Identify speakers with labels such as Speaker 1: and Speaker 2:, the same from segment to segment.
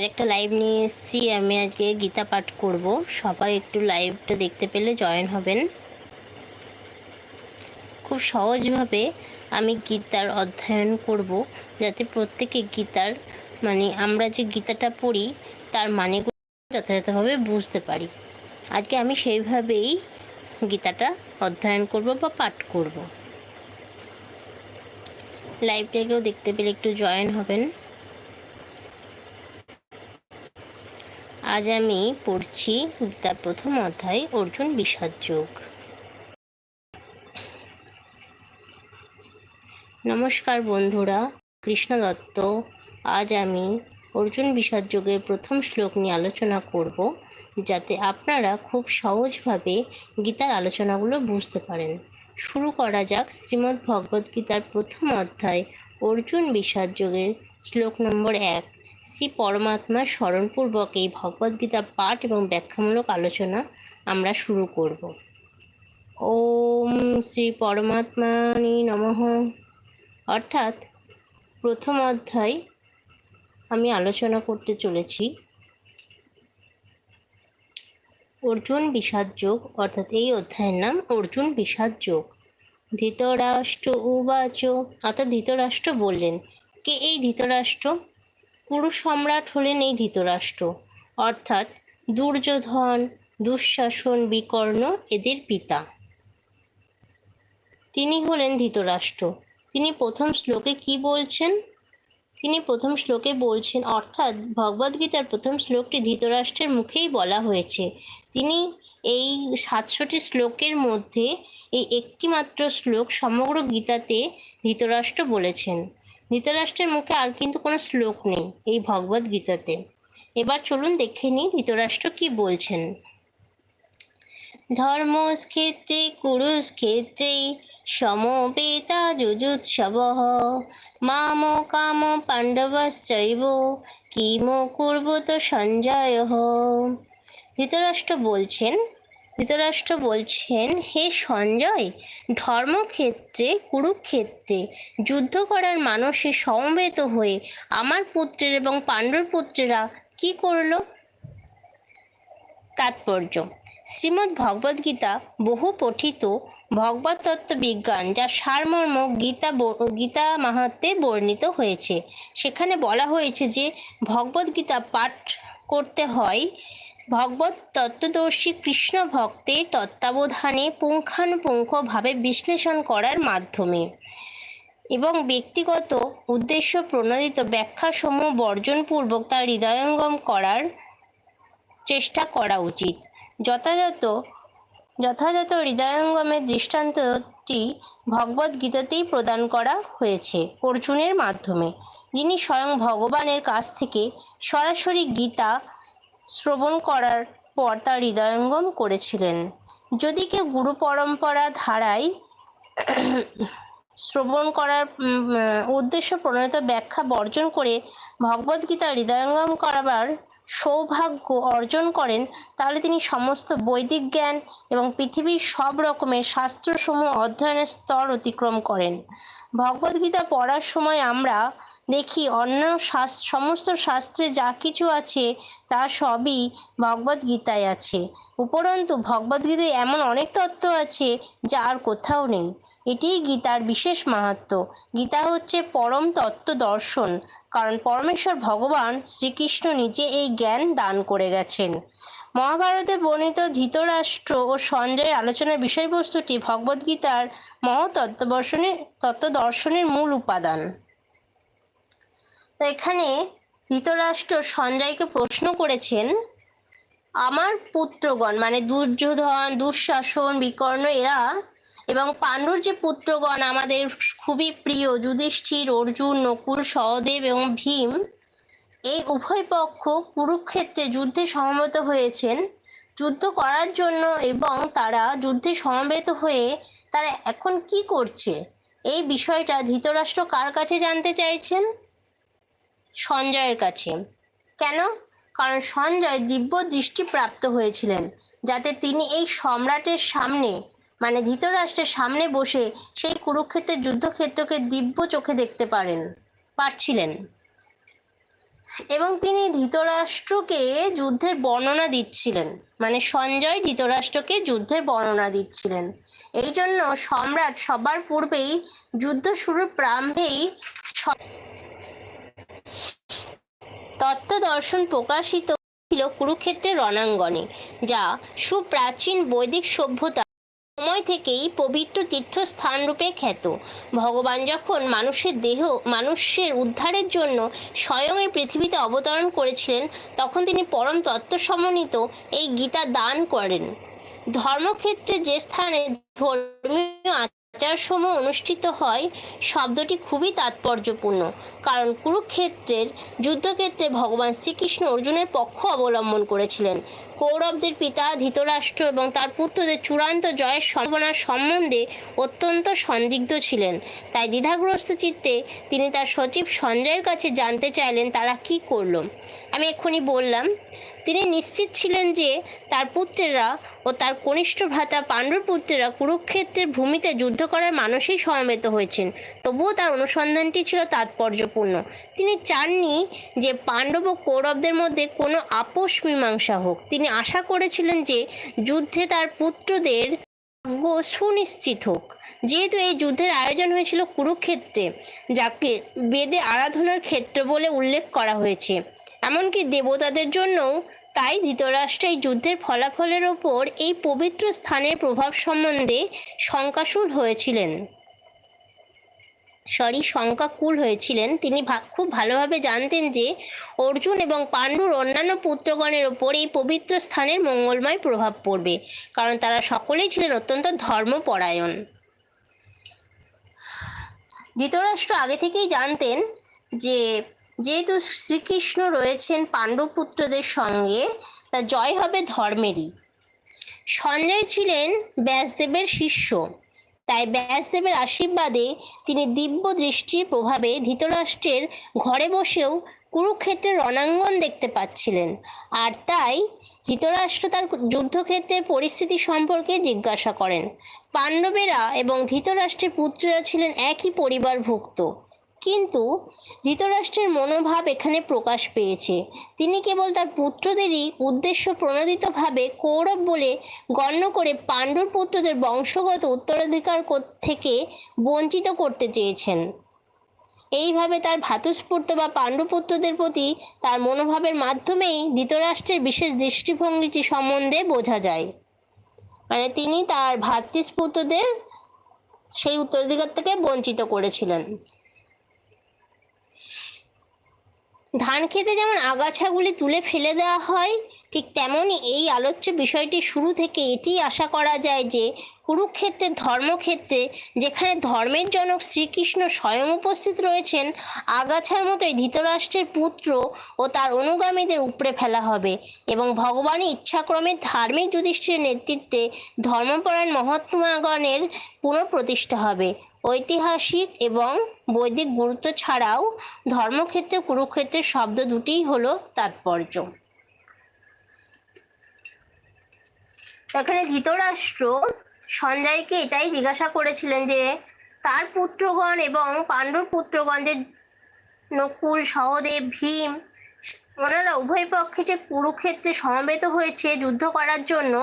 Speaker 1: আজ একটা লাইভ নিয়ে এসেছি। আমি আজকে গীতা পাঠ করব। সবাই একটু লাইভটা দেখতে পেলে জয়েন হবেন। খুব সহজভাবে আমি গীতার অধ্যয়ন করব, যাতে প্রত্যেকে গীতার মানে আমরা যে গীতাটা পড়ি, তার মানেগুলো যথাযথভাবে বুঝতে পারি। আজকে আমি সেইভাবেই গীতাটা অধ্যয়ন করব বা পাঠ করব। লাইভটাকেও দেখতে পেলে একটু জয়েন হবেন। আজ আমি পড়ছি গীতার প্রথম অধ্যায়, অর্জুন বিষাদ যোগ। নমস্কার বন্ধুরা, কৃষ্ণ দত্ত, আজ আমি অর্জুন বিষাদ যোগের প্রথম শ্লোক নিয়ে আলোচনা করব, যাতে আপনারা খুব সহজভাবে গীতার আলোচনাগুলো বুঝতে পারেন। শুরু করা যাক শ্রীমদ্ ভগবদ্ গীতার প্রথম অধ্যায়, অর্জুন বিষাদ যোগের শ্লোক নম্বর এক। শ্রী পরমাত্মার স্মরণপূর্বক এই ভগবদ্গীতা পাঠ এবং ব্যাখ্যামূলক আলোচনা আমরা শুরু করব। ওম শ্রী পরমাত্মানি নমঃ। অর্থাৎ প্রথম অধ্যায় আমি আলোচনা করতে চলেছি। অর্জুন বিষাদ যোগ, অর্থাৎ এই অধ্যায়ের নাম অর্জুন বিষাদ যোগ। ধৃতরাষ্ট্র উবাচ, অর্থাৎ ধৃতরাষ্ট্র বললেন। কে এই ধৃতরাষ্ট্র? পুরুষ সম্রাট হলেন এই ধৃতরাষ্ট্র। অর্থাৎ দুর্যোধন, দুঃশাসন, বিকর্ণ এদের পিতা। তিনি হলেন ধৃতরাষ্ট্র। তিনি প্রথম শ্লোকে কি বলছেন? তিনি প্রথম শ্লোকে বলছেন, অর্থাৎ ভগবদ্গীতার প্রথম শ্লোকটি ধৃতরাষ্ট্রের মুখেই বলা হয়েছে। তিনি এই সাতশোটি শ্লোকের মধ্যে এই একটি মাত্র শ্লোক সমগ্র গীতাতে ধৃতরাষ্ট্র বলেছেন। ধৃতরাষ্ট্রের মুখে আর কিন্তু কোনো শ্লোক নেই এই ভগবদ গীতাতে। এবার চলুন দেখে নিই ধৃতরাষ্ট্র কি বলছেন। ধর্মক্ষেত্রে, কুরুক্ষেত্রে, সমবেতা যুজুৎসব মাম কাম পাণ্ডবশ্চৈব, কিম কুর্বত সঞ্জয়। ধৃতরাষ্ট্র বলছেন ধৃতরাষ্ট্র বলছেন, হে সঞ্জয়, ধর্মক্ষেত্রে, কুরুক্ষেত্রে যুদ্ধ করার মানসে সমবেত হয়ে আমার পুত্রের এবং পাণ্ডুর পুত্রেরা কি করল? তাৎপর্য। শ্রীমদ্ ভগবদ্গীতা বহু পঠিত ভগবতত্ত্ব বিজ্ঞান, যা সারমর্ম গীতা গীতা মাহাত্মে বর্ণিত হয়েছে। সেখানে বলা হয়েছে যে ভগবদ্গীতা পাঠ করতে হয় ভগবত তত্ত্বদর্শী কৃষ্ণ ভক্তের তত্ত্বাবধানে পুঙ্খানুপুঙ্খভাবে বিশ্লেষণ করার মাধ্যমে এবং ব্যক্তিগত উদ্দেশ্য প্রণোদিত ব্যাখ্যাসমূহ বর্জনপূর্বক তা হৃদয়ঙ্গম করার চেষ্টা করা উচিত। যথাযথ যথাযথ হৃদয়ঙ্গমের দৃষ্টান্তটি ভগবদ্গীতাতেই প্রদান করা হয়েছে অর্জুনের মাধ্যমে। যিনি স্বয়ং ভগবানের কাছ থেকে সরাসরি গীতা শ্রবণ করার পর তা হৃদয়ঙ্গম করেছিলেন। যদি কেউ গুরু পরম্পরা ধারায় শ্রবণ করার উদ্দেশ্য প্রণীত ব্যাখ্যা বর্জন করে ভগবদ্গীতা হৃদয়ঙ্গম করাবার সৌভাগ্য অর্জন করেন, তাহলে তিনি সমস্ত বৈদিক জ্ঞান এবং পৃথিবীর সব রকমের শাস্ত্রসমূহ অধ্যয়নের স্তর অতিক্রম করেন। ভগবদ্গীতা পড়ার সময় আমরা দেখি অন্য সমস্ত শাস্ত্রে যা কিছু আছে তা সবই ভগবদ্গীতায় আছে। উপরন্তু ভগবদ্গীতায় এমন অনেক তত্ত্ব আছে যা আর কোথাও নেই। এটিই গীতার বিশেষ মাহাত্ম। গীতা হচ্ছে পরম তত্ত্ব দর্শন, কারণ পরমেশ্বর ভগবান শ্রীকৃষ্ণ নিজে এই জ্ঞান দান করে গেছেন। মহাভারতে বর্ণিত ধৃতরাষ্ট্র ও সঞ্জয়ের আলোচনার বিষয়বস্তুটি ভগবদ্গীতার মহতত্ত্বদর্শনের তত্ত্বদর্শনের মূল উপাদান। তো এখানে ধৃতরাষ্ট্র সঞ্জয়কে প্রশ্ন করেছেন, আমার পুত্রগণ মানে দুর্যোধন, দুঃশাসন, বিকর্ণ, এরা এবং পাণ্ডুর যে পুত্রগণ আমাদের খুবই প্রিয়, যুধিষ্ঠির, অর্জুন, নকুল, সহদেব এবং ভীম, এই উভয় পক্ষ কুরুক্ষেত্রে যুদ্ধে সমবেত হয়েছেন। যুদ্ধ করার জন্য এবং তারা যুদ্ধে সমবেত হয়ে তারা এখন কি করছে? এই বিষয়টা ধৃতরাষ্ট্র কার কাছে জানতে চাইছেন? সঞ্জয়ের কাছে। কেন? কারণ সঞ্জয় দিব্য দৃষ্টি প্রাপ্ত হয়েছিলেন, যাতে তিনি এই সম্রাটের সামনে মানে ধৃতরাষ্ট্রের সামনে বসে সেই কুরুক্ষেত্রের যুদ্ধক্ষেত্রকে দিব্য চোখে দেখতে পারেন, পারছিলেন। এবং তিনি ধৃতরাষ্ট্রকে যুদ্ধের বর্ণনা দিচ্ছিলেন। মানে সঞ্জয় ধৃতরাষ্ট্রকে যুদ্ধের বর্ণনা দিচ্ছিলেন। এই জন্য সম্রাট সবার পূর্বেই যুদ্ধ শুরুর প্রারম্ভেই তত্ত্ব দর্শন প্রকাশিত ছিল কুরুক্ষেত্রের রণাঙ্গনে, যা সুপ্রাচীন বৈদিক সভ্যতা সময় থেকেই পবিত্র তীর্থস্থান রূপে খ্যাত। ভগবান যখন মানুষের দেহ, মানুষের উদ্ধারের জন্য স্বয়ং এই পৃথিবীতে অবতরণ করেছিলেন, তখন তিনি পরম তত্ত্ব সমন্বিত এই গীতা দান করেন। ধর্মক্ষেত্রে যে স্থানে ধর্মীয় আচার আচারসমূহ অনুষ্ঠিত হয়, শব্দটি খুবই তাৎপর্যপূর্ণ। কারণ কুরুক্ষেত্রের, যুদ্ধক্ষেত্রে ভগবান শ্রীকৃষ্ণ অর্জুনের পক্ষ অবলম্বন করেছিলেন। কৌরবদের পিতা, ধৃতরাষ্ট্র এবং তার পুত্রদের চূড়ান্ত জয়ের সম্ভাবনার সম্বন্ধে অত্যন্ত সন্দিগ্ধ ছিলেন। তাই দ্বিধাগ্রস্ত চিত্তে তিনি তার সচিব সঞ্জয়ের কাছে জানতে চাইলেন তারা কি করল। আমি এক্ষুনি বললাম, তিনি নিশ্চিত ছিলেন যে তার পুত্রেরা ও তার কনিষ্ঠ ভ্রাতা পাণ্ডুর পুত্রেরা কুরুক্ষেত্রের ভূমিতে যুদ্ধ করার মানুষই সমবেত হয়েছেন। তবুও তার অনুসন্ধানটি ছিল তাৎপর্যপূর্ণ। তিনি চাননি যে পাণ্ডব ও কৌরবদের মধ্যে কোনো আপোষ মীমাংসা হোক। তিনি আশা করেছিলেন যে যুদ্ধে তার পুত্রদের ভাগ্য সুনিশ্চিত হোক। যেহেতু এই যুদ্ধের আয়োজন হয়েছিল কুরুক্ষেত্রে, যাকে বেদে আরাধনার ক্ষেত্র বলে উল্লেখ করা হয়েছে। এমনকি দেবতাদের জন্যও তাই ধৃতরাষ্ট্র এই যুদ্ধের ফলাফলের ওপর এই পবিত্র স্থানের প্রভাব সম্বন্ধে শঙ্কাসুর হয়েছিলেন। সরি শঙ্কাকুল হয়েছিলেন। তিনি খুব ভালোভাবে জানতেন যে অর্জুন এবং পাণ্ডুর অন্যান্য পুত্রগণের ওপর এই পবিত্র স্থানের মঙ্গলময় প্রভাব পড়বে, কারণ তারা সকলেই ছিলেন অত্যন্ত ধর্মপরায়ণ। ধৃতরাষ্ট্র আগে থেকেই জানতেন যে যেহেতু শ্রীকৃষ্ণ রয়েছেন পাণ্ডবপুত্রদের সঙ্গে, তা জয় হবে ধর্মেরই। সঞ্জয় ছিলেন ব্যাসদেবের শিষ্য। তাই ব্যাসদেবের আশীর্বাদে তিনি দিব্য দৃষ্টির প্রভাবে ধৃতরাষ্ট্রের ঘরে বসেও কুরুক্ষেত্রের রণাঙ্গন দেখতে পাচ্ছিলেন। আর তাই ধৃতরাষ্ট্র তার যুদ্ধক্ষেত্রের পরিস্থিতি সম্পর্কে জিজ্ঞাসা করেন। পাণ্ডবেরা এবং ধৃতরাষ্ট্রের পুত্ররা ছিলেন একই পরিবারভুক্ত। কিন্তু ধৃতরাষ্ট্রের মনোভাব এখানে প্রকাশ পেয়েছে। তিনি কেবল তার পুত্রদেরই উদ্দেশ্য প্রণোদিতভাবে কৌরব বলে গণ্য করে পাণ্ডুর পুত্রদের বংশগত উত্তরাধিকার কর- থেকে বঞ্চিত করতে চেয়েছেন। এইভাবে তার ভ্রাতুস্ফূর্ত বা পাণ্ডুপুত্রদের প্রতি তার মনোভাবের মাধ্যমেই ধৃতরাষ্ট্রের বিশেষ দৃষ্টিভঙ্গিটি সম্বন্ধে বোঝা যায়। মানে তিনি তার ভ্রাতৃস্পুত্রদের সেই উত্তরাধিকার থেকে বঞ্চিত করেছিলেন। ধান খেতে যেমন আগাছাগুলি তুলে ফেলে দেওয়া হয় ঠিক তেমনই এই আলোচ্য বিষয়টি শুরু থেকে এটি আশা করা যায় যে কুরুক্ষেত্রের ধর্মক্ষেত্রে যেখানে ধর্মের জনক শ্রীকৃষ্ণ স্বয়ং উপস্থিত রয়েছেন, আগাছার মতোই ধৃতরাষ্ট্রের পুত্র ও তার অনুগামীদের উপড়ে ফেলা হবে এবং ভগবানের ইচ্ছাক্রমে ধার্মিক যুধিষ্ঠিরের নেতৃত্বে ধর্মপরায়ণ মহাত্মাগণের পুনঃপ্রতিষ্ঠা হবে। ঐতিহাসিক এবং বৈদিক গুরুত্ব ছাড়াও ধর্মক্ষেত্রে, কুরুক্ষেত্রের শব্দ দুটিই হলো তাৎপর্য। এখানে ধৃতরাষ্ট্র সঞ্জয়কে এটাই জিজ্ঞাসা করেছিলেন যে, তার পুত্রগণ এবং পাণ্ডুর পুত্রগণ যে নকুল, সহদেব, ভীম, ওনারা উভয় পক্ষে যে কুরুক্ষেত্রে সমবেত হয়েছে যুদ্ধ করার জন্য,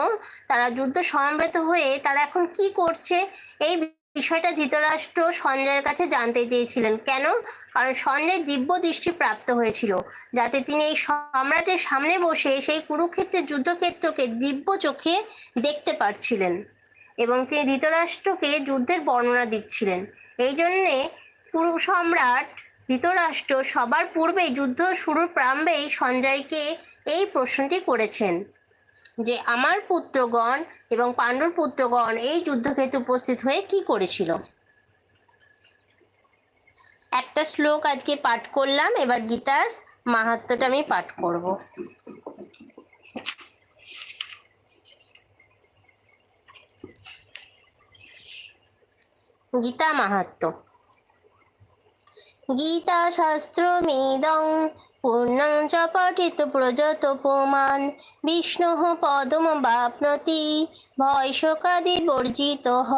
Speaker 1: তারা যুদ্ধ সমবেত হয়ে তারা এখন কি করছে, এই বিষয়টা ধৃতরাষ্ট্র সঞ্জয়ের কাছে জানতে চেয়েছিলেন। কেন? কারণ সঞ্জয় দিব্য দৃষ্টি প্রাপ্ত হয়েছিল, যাতে তিনি এই সম্রাটের সামনে বসে সেই কুরুক্ষেত্রের যুদ্ধক্ষেত্রকে দিব্য চোখে দেখতে পারছিলেন এবং তিনি ধৃতরাষ্ট্রকে যুদ্ধের বর্ণনা দিচ্ছিলেন। এই জন্যে কুরু সম্রাট ধৃতরাষ্ট্র সবার পূর্বেই যুদ্ধ শুরুর প্রারম্ভেই সঞ্জয়কে এই প্রশ্নটি করেছেন। যে আমার পুত্রগণ এবং পাণ্ডুর পুত্রগণ এই যুদ্ধক্ষেত্রে উপস্থিত হয়ে কি করেছিল? একটা শ্লোক আজকে পাঠ করলাম, এবার গীতার মাহাত্ম্যটা আমি পাঠ করব। গীতা মাহাত্ম্য গীতা শাস্ত্র শাস্ত্রমিদং পূর্ণং চ পঠিত প্রজত পুমাन् বিষ্ণুः পদমবাপ্নोति ভয়শোকাদি বর্জিত হ।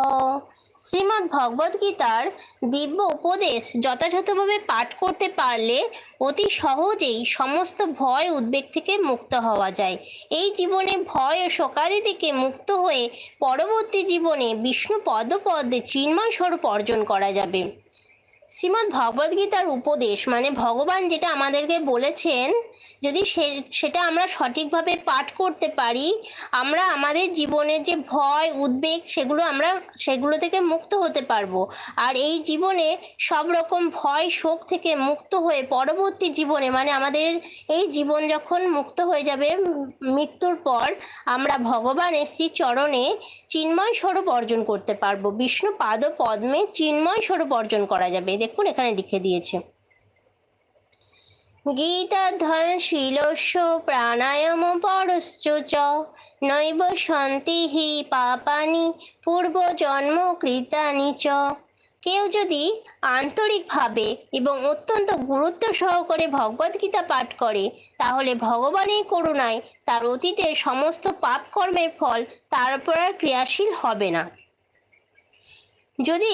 Speaker 1: শ্রীমদ্ ভগবদ গীতার দিব্য উপদেশ যথাযথভাবে পাঠ করতে পারলে অতি সহজেই সমস্ত ভয় উদ্বেগ থেকে মুক্ত হওয়া যায়। এই জীবনে ভয় ও শোকাদি থেকে মুক্ত হয়ে পরবর্তী জীবনে বিষ্ণু পদপদে চিন্ময় স্বরূপ অর্জন করা যাবে। শ্রীমদ্ ভগবদ গীতার উপদেশ মানে ভগবান যেটা আমাদেরকে বলেছেন, যদি সে, সেটা আমরা সঠিকভাবে পাঠ করতে পারি, আমরা আমাদের জীবনের যে ভয়, উদ্বেগ, সেগুলো আমরা, সেগুলো থেকে মুক্ত হতে পারব। আর এই জীবনে সব রকম ভয়, শোক থেকে মুক্ত হয়ে পরবর্তী জীবনে মানে আমাদের এই জীবন যখন মুক্ত হয়ে যাবে, মৃত্যুর পর, আমরা ভগবানের শ্রী চরণে চিন্ময় স্বরূপ অর্জন করতে পারব। বিষ্ণু পাদ পদ্মে চিন্ময় স্বরূপ অর্জন করা যাবে। দেখুন, এখানে লিখে দিয়েছে। গীতাধর শিলস্য প্রাণায়াম পরশ্চ চ নৈব শান্তি হি পাপানি পূর্বজন্ম কৃতানি চ। কেউ যদি আন্তরিকভাবে এবং অত্যন্ত গুরুত্ব সহকারে ভগবদ্গীতা পাঠ করে, তাহলে ভগবানের করুণায় তার অতীতের সমস্ত পাপ কর্মের ফল তার উপর আর ক্রিয়াশীল হবে না। যদি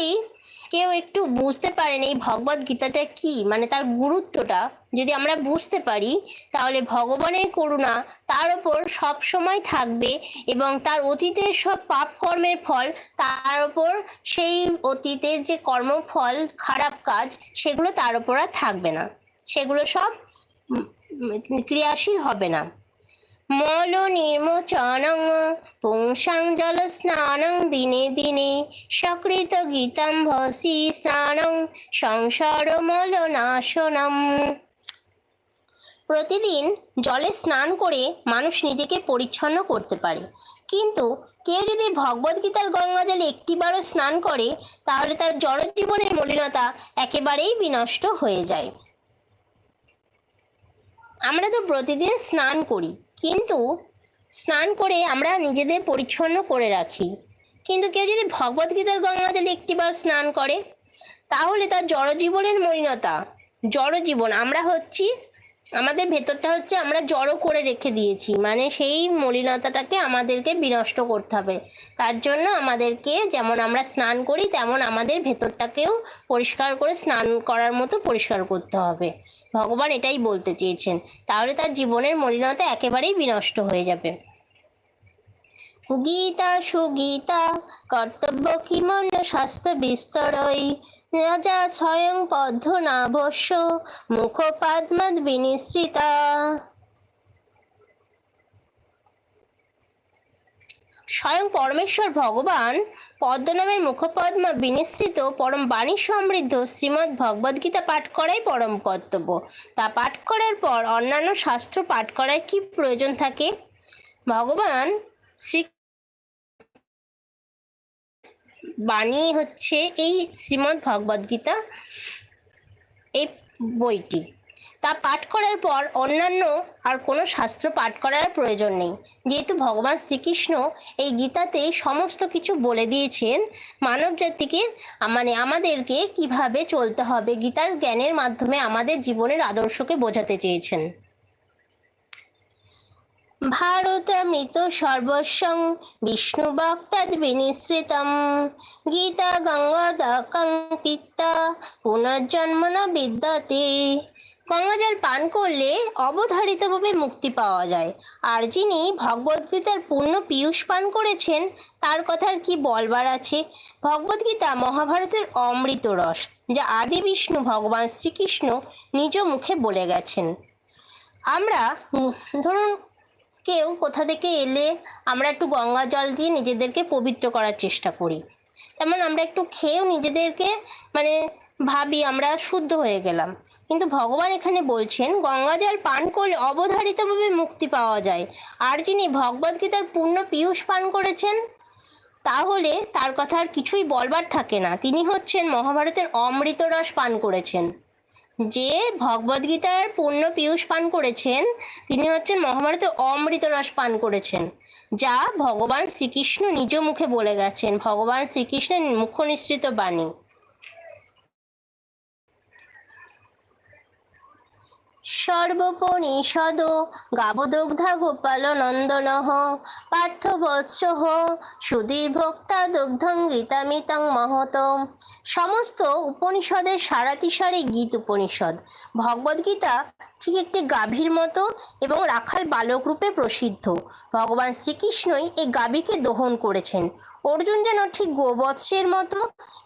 Speaker 1: কেউ একটু বুঝতে পারেন এই ভগবদ গীতাটা কি? মানে তার গুরুত্বটা যদি আমরা বুঝতে পারি, তাহলে ভগবানের করুণা তার ওপর সব সময় থাকবে এবং তার অতীতের সব পাপ কর্মের ফল, তার ওপর সেই অতীতের যে কর্মফল, খারাপ কাজ, সেগুলো তার ওপর আর থাকবে না। সেগুলো সব ক্রিয়াশীল হবে না। মল নির্মোচনং, পুংসাং জল স্নানং দিনে দিনে, সকৃত গীতাম ভসি স্নানং, সংসার মল নাশনম। প্রতিদিন জলে স্নান করে মানুষ নিজেকে পরিচ্ছন্ন করতে পারে। কিন্তু কেউ যদি ভগবদ্গীতার গঙ্গা জলে একটিবারও স্নান করে, তাহলে তার জড়জীবনের মলিনতা একেবারেই বিনষ্ট হয়ে যায়। আমরা তো প্রতিদিন স্নান করি। কিন্তু স্নান করে আমরা নিজেদের পরিচ্ছন্ন করে রাখি। কিন্তু কেউ যদি ভগবদ্গীতার গঙ্গা জলে একটিবার স্নান করে, তাহলে তার জড়জীবনের মলিনতা, জড়জীবন, আমরা হচ্ছি আমাদের ভেতরটা হচ্ছে আমরা জড়ো করে রেখে দিয়েছি। মানে সেই মলিনতাটাকে আমাদেরকে বিনষ্ট করতে হবে। তার জন্য আমাদেরকে যেমন আমরা স্নান করি, তেমন আমাদের ভেতরটাকেও পরিষ্কার করে স্নান করার মতো পরিষ্কার করতে হবে। ভগবান এটাই বলতে চেয়েছেন। তাহলে তার জীবনের মলিনতা একেবারেই বিনষ্ট হয়ে যাবে। গীতা সুগীতা, কর্তব্য কি মন শাস্ত্র বিস্তরই। রাজা স্বয়ং পদ্ম নাভস্য মুখপাদ্মদ বিনিশ্রিতা। স্বয়ং পরমেশ্বর ভগবান পদ্ম নামের মুখপদ্ম বিনিশ্রিত পরম বাণী সমৃদ্ধ শ্রীমদ্ ভগবদ্গীতা পাঠ করাই পরম কর্তব্য। তা পাঠ করার পর অন্যান্য শাস্ত্র পাঠ করার কি প্রয়োজন থাকে? ভগবান শ্রী বাণী হচ্ছে এই শ্রীমদ্ ভগবদ্গীতা এই বইটি। তা পাঠ করার পর অন্যান্য আর কোনো শাস্ত্র পাঠ করার প্রয়োজন নেই। যেহেতু ভগবান শ্রীকৃষ্ণ এই গীতাতে সমস্ত কিছু বলে দিয়েছেন, মানব জাতিকে মানে আমাদেরকে কীভাবে চলতে হবে, গীতার জ্ঞানের মাধ্যমে আমাদের জীবনের আদর্শকে বোঝাতে চেয়েছেন। ভারতমৃত সর্বস্বং বিষ্ণু ভক্তাদ বিনিশ্রিতম গীতা গঙ্গাদকং পিত্তা, পুনর্জন্ম ন বিদ্যতে। গঙ্গাজল পান করলে অবধারিতভাবে মুক্তি পাওয়া যায়। আর যিনি ভগবদ্গীতার পূর্ণ পীয়ূষ পান করেছেন, তার কথার কি বলবার আছে? ভগবদ্গীতা মহাভারতের অমৃত রস, যা আদি বিষ্ণু ভগবান শ্রীকৃষ্ণ নিজ মুখে বলে গেছেন। আমরা ধরুন কেউ কোথা থেকে এলে আমরা একটু গঙ্গা জল দিয়ে নিজেদেরকে পবিত্র করার চেষ্টা করি। তেমন আমরা একটু খেয়েও নিজেদেরকে মানে ভাবি আমরা শুদ্ধ হয়ে গেলাম। কিন্তু ভগবান এখানে বলছেন, গঙ্গা জল পান করলে অবধারিতভাবে মুক্তি পাওয়া যায়। আর যিনি ভগবদ্গীতার পূর্ণ পীয়ূষ পান করেছেন, তাহলে তার কথা আর কিছুই বলবার থাকে না। তিনি হচ্ছেন মহাভারতের অমৃত রস পান করেছেন। যে ভগবদ্গীতার পূর্ণ পীয়ূষ পান করেছেন, তিনি হচ্ছেন মহাভারতে অমৃত রস পান করেছেন, যা ভগবান শ্রীকৃষ্ণ নিজ মুখে বলে গেছেন, ভগবান শ্রীকৃষ্ণের মুখ নিঃসৃত বাণী। সর্বপনিষদ গাবদগ্ধা গোপাল নন্দন পার্থবৎস সুধীর ভক্তা দুগ্ধং গীতামিতং মহতম। সমস্ত উপনিষদের সারাতিসারে গীত উপনিষদ। ভগবদ্গীতা ঠিক একটি গাভীর মতো এবং রাখাল বালক রূপে প্রসিদ্ধ। ভগবান শ্রীকৃষ্ণই এই গাভীকে দহন করেছেন। অর্জুন যেন ঠিক গোবৎসের মতো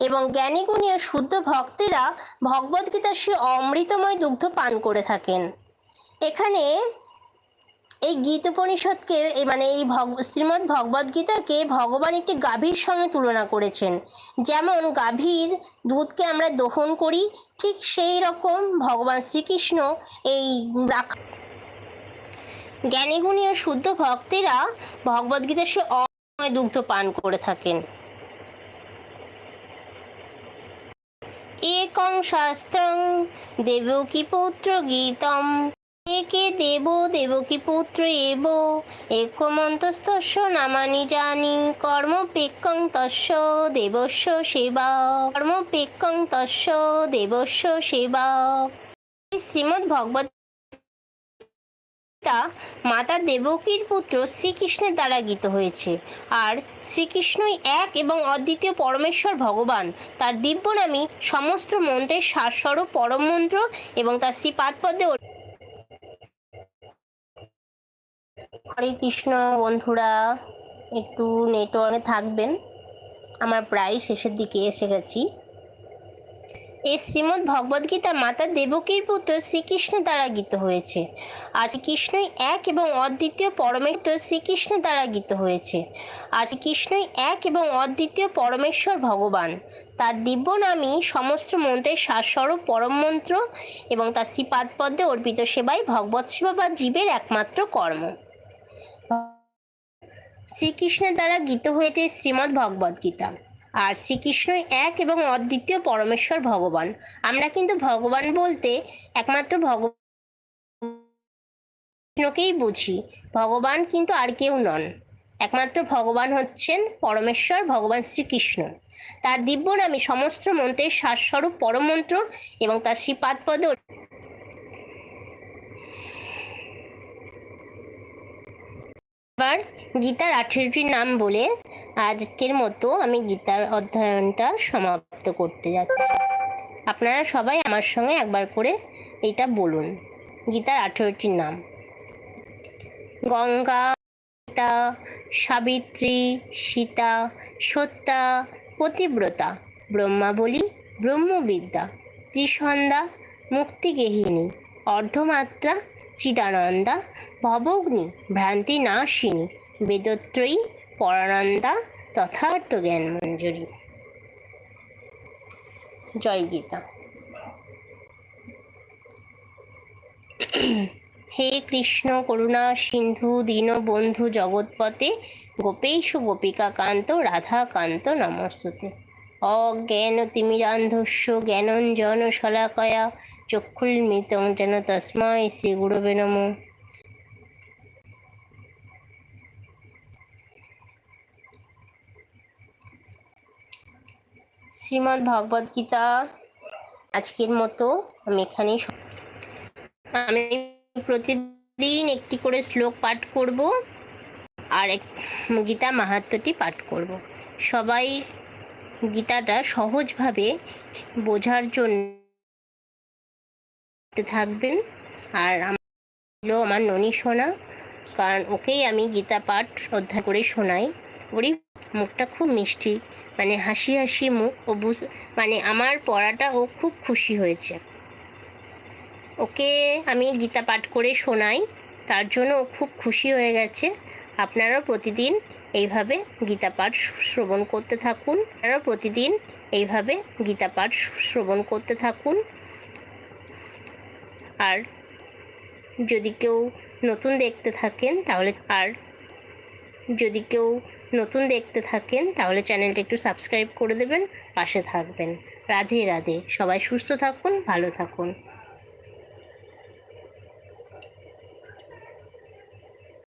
Speaker 1: এবং জ্ঞানীগুণীয় শুদ্ধ ভক্তেরা ভগবদ্গীতার সে অমৃতময় দুগ্ধ পান করে থাকেন। এখানে এই গীত উপনিষদকে মানে এই ভগ, শ্রীমদ্ ভগবদ্গীতাকে ভগবান একটি গাভীর সঙ্গে তুলনা করেছেন। যেমন গাভীর দুধকে আমরা দহন করি, ঠিক সেই রকম ভগবান শ্রীকৃষ্ণ এই জ্ঞানীগুণী ও শুদ্ধ ভক্তেরা ভগবদ্গীতার সে অময় দুগ্ধ পান করে থাকেন। একং শাস্ত্রং দেবকী পুত্র গীতম একে দেব দেবকী পুত্র এব? একমন্তস্তস্য নামানি জানি কর্মপেক্ষং তস্য দেবস্য সেবা। কর্মপেক্ষং তস্য দেবস্য সেবা। শ্রীমদ্ ভগবত মাতা দেবকীর পুত্র শ্রীকৃষ্ণের দ্বারা গীত হয়েছে। আর শ্রীকৃষ্ণই এক এবং অদ্বিতীয় পরমেশ্বর ভগবান। তার দিব্য নামী সমস্ত মন্ত্রের সারস্বরূপ পরম মন্ত্র এবং তার শ্রীপাদপদ্মে হরে কৃষ্ণ বন্ধুরা, একটু নেটওয়ার্কে থাকবেন। আমার প্রায় শেষের দিকে এসে গেছি। এই শ্রীমদ্ ভগবদ্গীতা মাতা দেবকীর পুত্র শ্রীকৃষ্ণের দ্বারা গীত হয়েছে। আর শ্রীকৃষ্ণই এক এবং অদ্বিতীয় পরমেশ্বর শ্রীকৃষ্ণের দ্বারা গীত হয়েছে। আর শ্রীকৃষ্ণই এক এবং অদ্বিতীয় পরমেশ্বর ভগবান। তার দিব্য নামই সমস্ত মন্ত্রের সারস্বরূপ পরম মন্ত্র এবং তার শ্রীপাদপদ্মে অর্পিত সেবাই ভগবৎ সেবা বা জীবের একমাত্র কর্ম। শ্রীকৃষ্ণের দ্বারা গীত হয়েছে শ্রীমদ্ ভগবদ গীতা। আর শ্রীকৃষ্ণ এক এবং অদ্বিতীয় পরমেশ্বর ভগবান। আমরা কিন্তু ভগবান বলতে একমাত্র ভগবানকেই বুঝি। ভগবান কিন্তু আর কেউ নন। একমাত্র ভগবান হচ্ছেন পরমেশ্বর, ভগবান শ্রীকৃষ্ণ। তার দিব্য নামে সমস্ত মন্ত্রের শ্বাসস্বরূপ পরমন্ত্র এবং তার শ্রীপাদপদ এবার গীতার আঠেরোটি নাম বলে আজকের মতো আমি গীতার অধ্যয়নটা সমাপ্ত করতে যাচ্ছি। আপনারা সবাই আমার সঙ্গে একবার করে এটা বলুন, গীতার আঠেরোটি নাম। গঙ্গা গীতা সাবিত্রী, সীতা সত্যা পতিব্রতা, ব্রহ্মাবলী, ব্রহ্মবিদ্যা, ত্রিসন্ধ্যা মুক্তিগেহিনী অর্ধমাত্রা চিদানন্দা ভবগ্নি ভ্রান্তি নাশিনী বেদত্রয়ী পরানন্দা তথার্থ জ্ঞান মঞ্জুরি জয় গীতা। হে কৃষ্ণ করুণা সিন্ধু দীনবন্ধু জগৎপতে গোপেশ গোপিকা কান্ত রাধা কান্ত নমস্তুতে। অজ্ঞান তিমিরান্ধস্য জ্ঞানঞ্জন শলাকয়া চক্ষুর্মিতং যেন তস্মৈ শ্রী গুরবে নমঃ। শ্রীমদ্ ভগবদ গীতা আজকের মতো আমি এখানেই আমি প্রতিদিন একটি করে শ্লোক পাঠ করব আর এক গীতা মাহাত্ম্যটি পাঠ করব। সবাই গীতাটা সহজভাবে বোঝার জন্য থাকবেন। আর হলো আমার ননী শোনা কারণ ওকেই আমি গীতা পাঠ অধ্যয়ন করে শোনাই। ওরই মুখটা খুব মিষ্টি মানে হাসি হাসি মুখ, ও বুঝ মানে আমার পড়াটা ও খুব খুশি হয়েছে। ওকে আমি গীতা পাঠ করে শোনাই, তার জন্য ও খুব খুশি হয়ে গেছে। আপনারাও প্রতিদিন এইভাবে গীতা পাঠ শ্রবণ করতে থাকুন। আপনারাও প্রতিদিন এইভাবে গীতা পাঠ শ্রবণ করতে থাকুন। আর যদি কেউ নতুন দেখতে থাকেন তাহলে আর যদি কেউ নতুন দেখতে থাকেন তাহলে চ্যানেলটা একটু সাবস্ক্রাইব করে দেবেন, পাশে থাকবেন। রাধে রাধে, সবাই সুস্থ থাকুন, ভালো থাকুন।